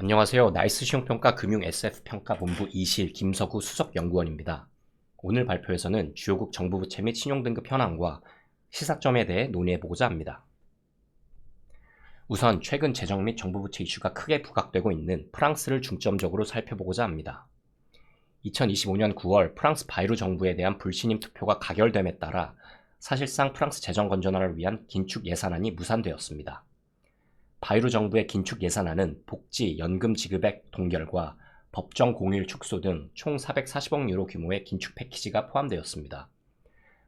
안녕하세요. 나이스 시용평가 금융 SF평가본부 이실 김서구 수석연구원입니다. 오늘 발표에서는 주요국 정부부채 및 신용등급 현황과 시사점에 대해 논의해보고자 합니다. 우선 최근 재정 및 정부부채 이슈가 크게 부각되고 있는 프랑스를 중점적으로 살펴보고자 합니다. 2025년 9월 프랑스 바이루 정부에 대한 불신임 투표가 가결됨에 따라 사실상 프랑스 재정 건전화를 위한 긴축 예산안이 무산되었습니다. 바이루 정부의 긴축 예산안은 복지, 연금 지급액 동결과 법정 공휴일 축소 등 총 440억 유로 규모의 긴축 패키지가 포함되었습니다.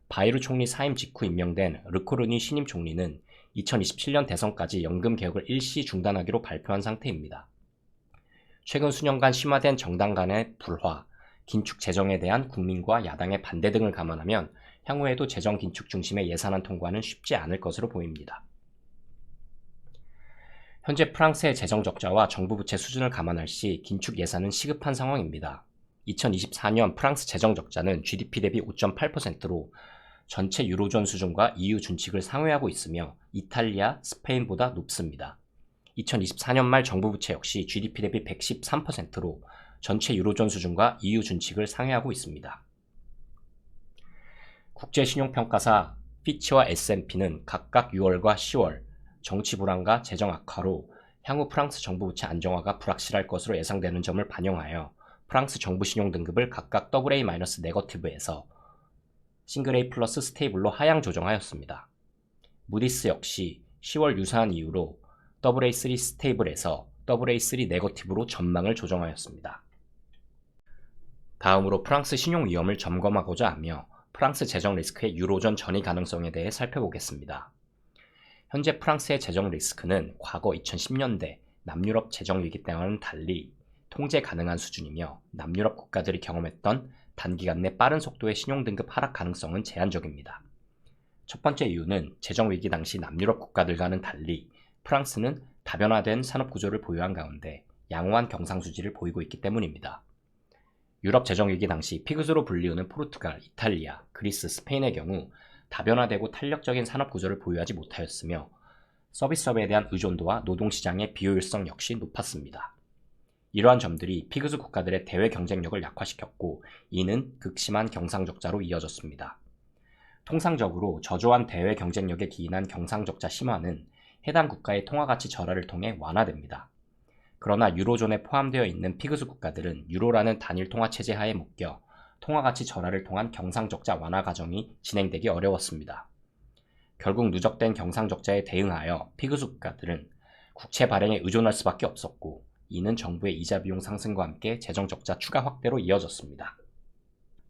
바이루 총리 사임 직후 임명된 르코르니 신임 총리는 2027년 대선까지 연금 개혁을 일시 중단하기로 발표한 상태입니다. 최근 수년간 심화된 정당 간의 불화, 긴축 재정에 대한 국민과 야당의 반대 등을 감안하면 향후에도 재정 긴축 중심의 예산안 통과는 쉽지 않을 것으로 보입니다. 현재 프랑스의 재정 적자와 정부 부채 수준을 감안할 시 긴축 예산은 시급한 상황입니다. 2024년 프랑스 재정 적자는 GDP 대비 5.8%로 전체 유로존 수준과 EU 준칙을 상회하고 있으며 이탈리아, 스페인보다 높습니다. 2024년 말 정부 부채 역시 GDP 대비 113%로 전체 유로존 수준과 EU 준칙을 상회하고 있습니다. 국제신용평가사 피치와 S&P는 각각 6월과 10월 정치 불안과 재정 악화로 향후 프랑스 정부 부채 안정화가 불확실할 것으로 예상되는 점을 반영하여 프랑스 정부 신용 등급을 각각 AA- 네거티브에서 싱글 A 플러스 스테이블로 하향 조정하였습니다. 무디스 역시 10월 유사한 이유로 AA3 스테이블에서 AA3 네거티브로 전망을 조정하였습니다. 다음으로 프랑스 신용 위험을 점검하고자 하며 프랑스 재정 리스크의 유로존 전이 가능성에 대해 살펴보겠습니다. 현재 프랑스의 재정 리스크는 과거 2010년대 남유럽 재정 위기 때와는 달리 통제 가능한 수준이며 남유럽 국가들이 경험했던 단기간 내 빠른 속도의 신용등급 하락 가능성은 제한적입니다. 첫 번째 이유는 재정 위기 당시 남유럽 국가들과는 달리 프랑스는 다변화된 산업 구조를 보유한 가운데 양호한 경상수지를 보이고 있기 때문입니다. 유럽 재정 위기 당시 피그스로 불리우는 포르투갈, 이탈리아, 그리스, 스페인의 경우 다변화되고 탄력적인 산업 구조를 보유하지 못하였으며 서비스업에 대한 의존도와 노동시장의 비효율성 역시 높았습니다. 이러한 점들이 피그스 국가들의 대외 경쟁력을 약화시켰고 이는 극심한 경상적자로 이어졌습니다. 통상적으로 저조한 대외 경쟁력에 기인한 경상적자 심화는 해당 국가의 통화가치 절하를 통해 완화됩니다. 그러나 유로존에 포함되어 있는 피그스 국가들은 유로라는 단일 통화 체제 하에 묶여 통화가치 절하를 통한 경상적자 완화 과정이 진행되기 어려웠습니다. 결국 누적된 경상적자에 대응하여 피그스 국가들은 국채 발행에 의존할 수밖에 없었고 이는 정부의 이자 비용 상승과 함께 재정 적자 추가 확대로 이어졌습니다.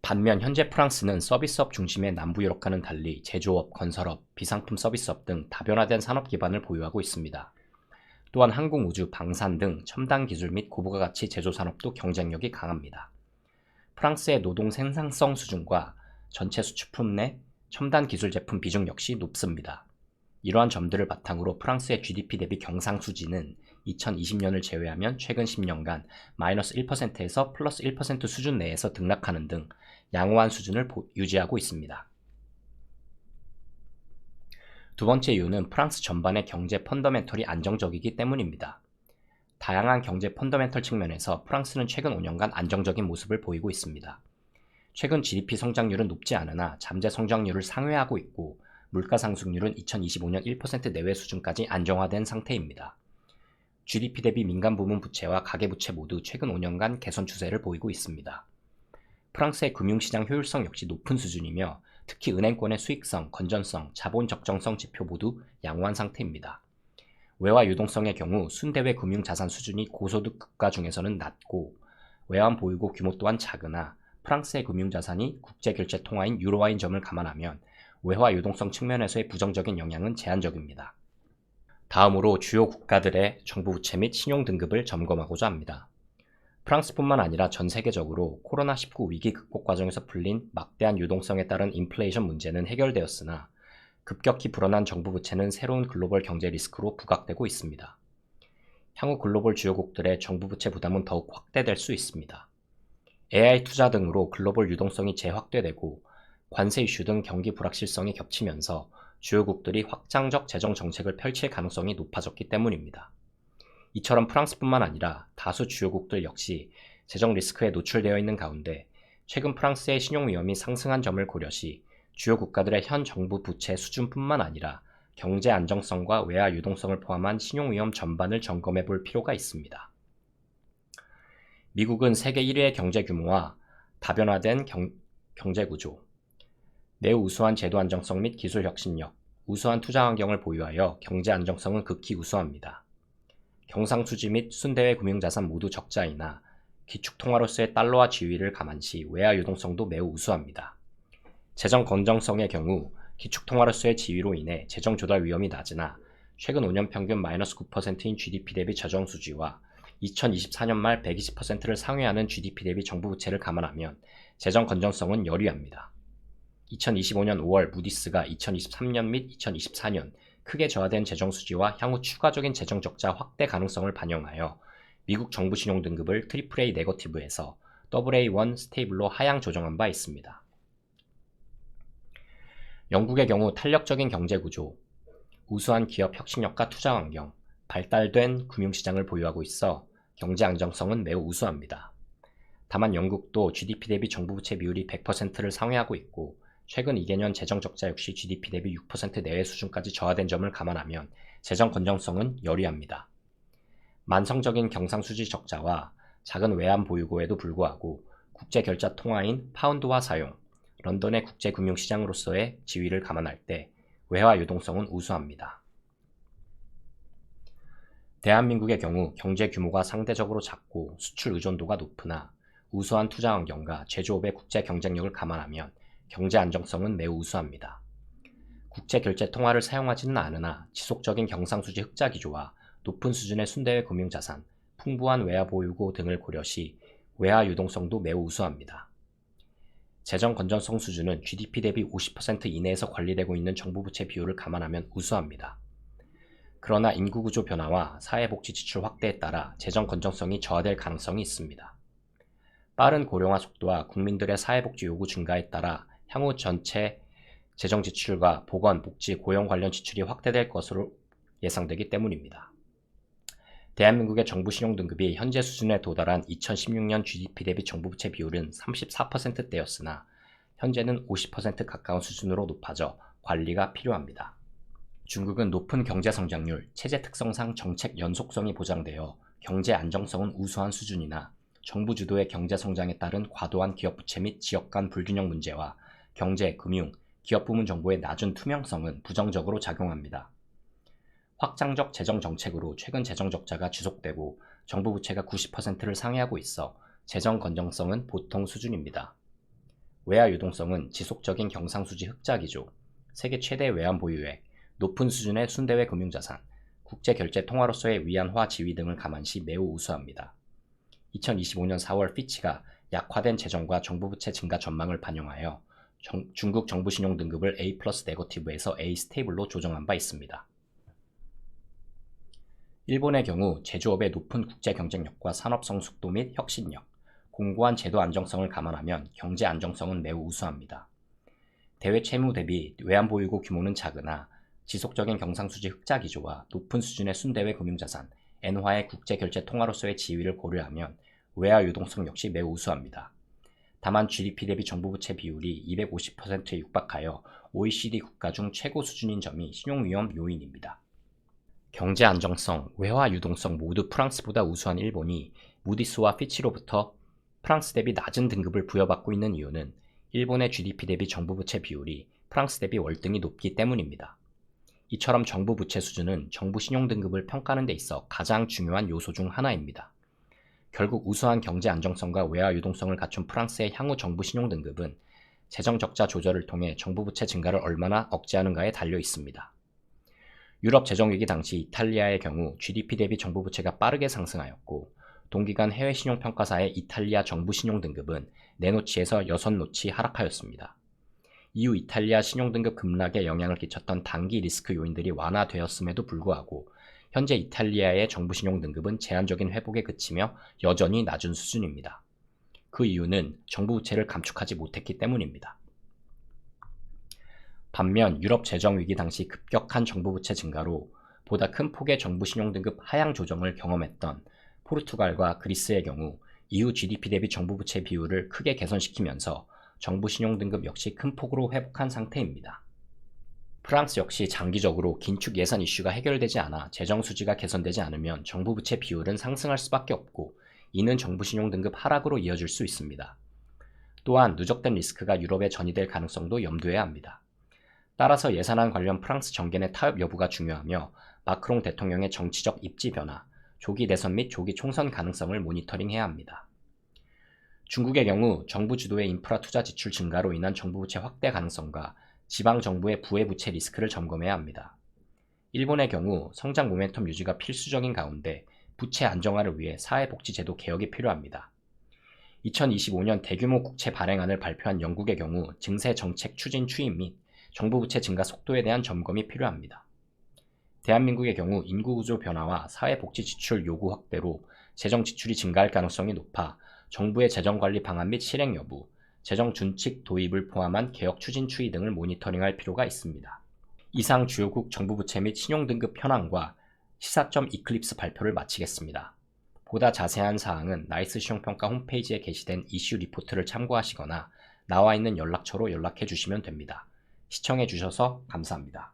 반면 현재 프랑스는 서비스업 중심의 남부 유럽과는 달리 제조업, 건설업, 비상품 서비스업 등 다변화된 산업 기반을 보유하고 있습니다. 또한 항공, 우주, 방산 등 첨단 기술 및 고부가 가치 제조 산업도 경쟁력이 강합니다. 프랑스의 노동 생산성 수준과 전체 수출품 내 첨단 기술 제품 비중 역시 높습니다. 이러한 점들을 바탕으로 프랑스의 GDP 대비 경상수지는 2020년을 제외하면 최근 10년간 마이너스 1%에서 플러스 1% 수준 내에서 등락하는 등 양호한 수준을 유지하고 있습니다. 두 번째 이유는 프랑스 전반의 경제 펀더멘털이 안정적이기 때문입니다. 다양한 경제 펀더멘털 측면에서 프랑스는 최근 5년간 안정적인 모습을 보이고 있습니다. 최근 GDP 성장률은 높지 않으나 잠재 성장률을 상회하고 있고 물가 상승률은 2025년 1% 내외 수준까지 안정화된 상태입니다. GDP 대비 민간 부문 부채와 가계 부채 모두 최근 5년간 개선 추세를 보이고 있습니다. 프랑스의 금융시장 효율성 역시 높은 수준이며 특히 은행권의 수익성, 건전성, 자본 적정성 지표 모두 양호한 상태입니다. 외화 유동성의 경우 순대외 금융자산 수준이 고소득 국가 중에서는 낮고 외환 보유고 규모 또한 작으나 프랑스의 금융자산이 국제결제 통화인 유로화인 점을 감안하면 외화 유동성 측면에서의 부정적인 영향은 제한적입니다. 다음으로 주요 국가들의 정부 부채 및 신용 등급을 점검하고자 합니다. 프랑스뿐만 아니라 전 세계적으로 코로나19 위기 극복 과정에서 풀린 막대한 유동성에 따른 인플레이션 문제는 해결되었으나 급격히 불어난 정부 부채는 새로운 글로벌 경제 리스크로 부각되고 있습니다. 향후 글로벌 주요국들의 정부 부채 부담은 더욱 확대될 수 있습니다. AI 투자 등으로 글로벌 유동성이 재확대되고 관세 이슈 등 경기 불확실성이 겹치면서 주요국들이 확장적 재정 정책을 펼칠 가능성이 높아졌기 때문입니다. 이처럼 프랑스뿐만 아니라 다수 주요국들 역시 재정 리스크에 노출되어 있는 가운데 최근 프랑스의 신용 위험이 상승한 점을 고려시 주요 국가들의 현 정부 부채 수준뿐만 아니라 경제 안정성과 외화 유동성을 포함한 신용 위험 전반을 점검해 볼 필요가 있습니다. 미국은 세계 1위의 경제 규모와 다변화된 경, 경제 구조, 매우 우수한 제도 안정성 및 기술 혁신력, 우수한 투자 환경을 보유하여 경제 안정성은 극히 우수합니다. 경상수지 및 순대외 금융자산 모두 적자이나 기축통화로서의 달러화 지위를 감안시 외화 유동성도 매우 우수합니다. 재정 건정성의 경우 기축통화로서의 지위로 인해 재정 조달 위험이 낮으나 최근 5년 평균 마이너스 9%인 GDP 대비 저정 수지와 2024년 말 120%를 상회하는 GDP 대비 정부 부채를 감안하면 재정 건전성은 열위합니다. 2025년 5월 무디스가 2023년 및 2024년 크게 저하된 재정 수지와 향후 추가적인 재정 적자 확대 가능성을 반영하여 미국 정부 신용 등급을 AAA 네거티브에서 AA1 스테이블로 하향 조정한 바 있습니다. 영국의 경우 탄력적인 경제 구조, 우수한 기업 혁신력과 투자 환경, 발달된 금융시장을 보유하고 있어 경제 안정성은 매우 우수합니다. 다만 영국도 GDP 대비 정부 부채 비율이 100%를 상회하고 있고 최근 2개년 재정 적자 역시 GDP 대비 6% 내외 수준까지 저하된 점을 감안하면 재정 건정성은 열의합니다. 만성적인 경상수지 적자와 작은 외환 보유고에도 불구하고 국제 결자 통화인 파운드화 사용, 런던의 국제 금융시장으로서의 지위를 감안할 때 외화 유동성은 우수합니다. 대한민국의 경우 경제 규모가 상대적으로 작고 수출 의존도가 높으나 우수한 투자 환경과 제조업의 국제 경쟁력을 감안하면 경제 안정성은 매우 우수합니다. 국제 결제 통화를 사용하지는 않으나 지속적인 경상수지 흑자 기조와 높은 수준의 순대외 금융자산, 풍부한 외화 보유고 등을 고려시 외화 유동성도 매우 우수합니다. 재정 건전성 수준은 GDP 대비 50% 이내에서 관리되고 있는 정부 부채 비율을 감안하면 우수합니다. 그러나 인구 구조 변화와 사회복지 지출 확대에 따라 재정 건전성이 저하될 가능성이 있습니다. 빠른 고령화 속도와 국민들의 사회복지 요구 증가에 따라 향후 전체 재정 지출과 보건, 복지, 고용 관련 지출이 확대될 것으로 예상되기 때문입니다. 대한민국의 정부 신용 등급이 현재 수준에 도달한 2016년 GDP 대비 정부 부채 비율은 34%대였으나 현재는 50% 가까운 수준으로 높아져 관리가 필요합니다. 중국은 높은 경제 성장률, 체제 특성상 정책 연속성이 보장되어 경제 안정성은 우수한 수준이나 정부 주도의 경제 성장에 따른 과도한 기업 부채 및 지역 간 불균형 문제와 경제, 금융, 기업 부문 정보의 낮은 투명성은 부정적으로 작용합니다. 확장적 재정 정책으로 최근 재정 적자가 지속되고 정부 부채가 90%를 상회하고 있어 재정 건정성은 보통 수준입니다. 외화 유동성은 지속적인 경상수지 흑자 기조, 세계 최대 외환 보유액, 높은 수준의 순대외 금융자산, 국제 결제 통화로서의 위안화 지위 등을 감안시 매우 우수합니다. 2025년 4월 피치가 약화된 재정과 정부 부채 증가 전망을 반영하여 정, 중국 정부 신용 등급을 A 네거티브에서 A 스테이블로 조정한 바 있습니다. 일본의 경우 제조업의 높은 국제 경쟁력과 산업성 속도 및 혁신력, 공고한 제도 안정성을 감안하면 경제 안정성은 매우 우수합니다. 대외 채무 대비 외환 보유고 규모는 작으나 지속적인 경상수지 흑자 기조와 높은 수준의 순대외 금융자산, 엔화의 국제 결제 통화로서의 지위를 고려하면 외화 유동성 역시 매우 우수합니다. 다만 GDP 대비 정부 부채 비율이 250%에 육박하여 OECD 국가 중 최고 수준인 점이 신용위험 요인입니다. 경제 안정성, 외화 유동성 모두 프랑스보다 우수한 일본이 무디스와 피치로부터 프랑스 대비 낮은 등급을 부여받고 있는 이유는 일본의 GDP 대비 정부 부채 비율이 프랑스 대비 월등히 높기 때문입니다. 이처럼 정부 부채 수준은 정부 신용 등급을 평가하는 데 있어 가장 중요한 요소 중 하나입니다. 결국 우수한 경제 안정성과 외화 유동성을 갖춘 프랑스의 향후 정부 신용 등급은 재정 적자 조절을 통해 정부 부채 증가를 얼마나 억제하는가에 달려 있습니다. 유럽 재정 위기 당시 이탈리아의 경우 GDP 대비 정부 부채가 빠르게 상승하였고 동기간 해외 신용 평가사의 이탈리아 정부 신용 등급은 네노치에서 6노치 하락하였습니다. 이후 이탈리아 신용 등급 급락에 영향을 끼쳤던 단기 리스크 요인들이 완화되었음에도 불구하고 현재 이탈리아의 정부 신용 등급은 제한적인 회복에 그치며 여전히 낮은 수준입니다. 그 이유는 정부 부채를 감축하지 못했기 때문입니다. 반면 유럽 재정 위기 당시 급격한 정부 부채 증가로 보다 큰 폭의 정부 신용 등급 하향 조정을 경험했던 포르투갈과 그리스의 경우 EU GDP 대비 정부 부채 비율을 크게 개선시키면서 정부 신용 등급 역시 큰 폭으로 회복한 상태입니다. 프랑스 역시 장기적으로 긴축 예산 이슈가 해결되지 않아 재정 수지가 개선되지 않으면 정부 부채 비율은 상승할 수밖에 없고 이는 정부 신용 등급 하락으로 이어질 수 있습니다. 또한 누적된 리스크가 유럽에 전이될 가능성도 염두해야 합니다. 따라서 예산안 관련 프랑스 정계 타협 여부가 중요하며 마크롱 대통령의 정치적 입지 변화, 조기 대선 및 조기 총선 가능성을 모니터링해야 합니다. 중국의 경우 정부 주도의 인프라 투자 지출 증가로 인한 정부 부채 확대 가능성과 지방 정부의 부의 부채 리스크를 점검해야 합니다. 일본의 경우 성장 모멘텀 유지가 필수적인 가운데 부채 안정화를 위해 사회복지제도 개혁이 필요합니다. 2025년 대규모 국채 발행안을 발표한 영국의 경우 증세 정책 추진 추임 및 정부 부채 증가 속도에 대한 점검이 필요합니다. 대한민국의 경우 인구 구조 변화와 사회복지 지출 요구 확대로 재정 지출이 증가할 가능성이 높아 정부의 재정 관리 방안 및 실행 여부, 재정 준칙 도입을 포함한 개혁 추진 추이 등을 모니터링할 필요가 있습니다. 이상 주요국 정부 부채 및 신용 등급 현황과 시사점 이클립스 발표를 마치겠습니다. 보다 자세한 사항은 나이스 시용평가 홈페이지에 게시된 이슈 리포트를 참고하시거나 나와 있는 연락처로 연락해 주시면 됩니다. 시청해 주셔서 감사합니다.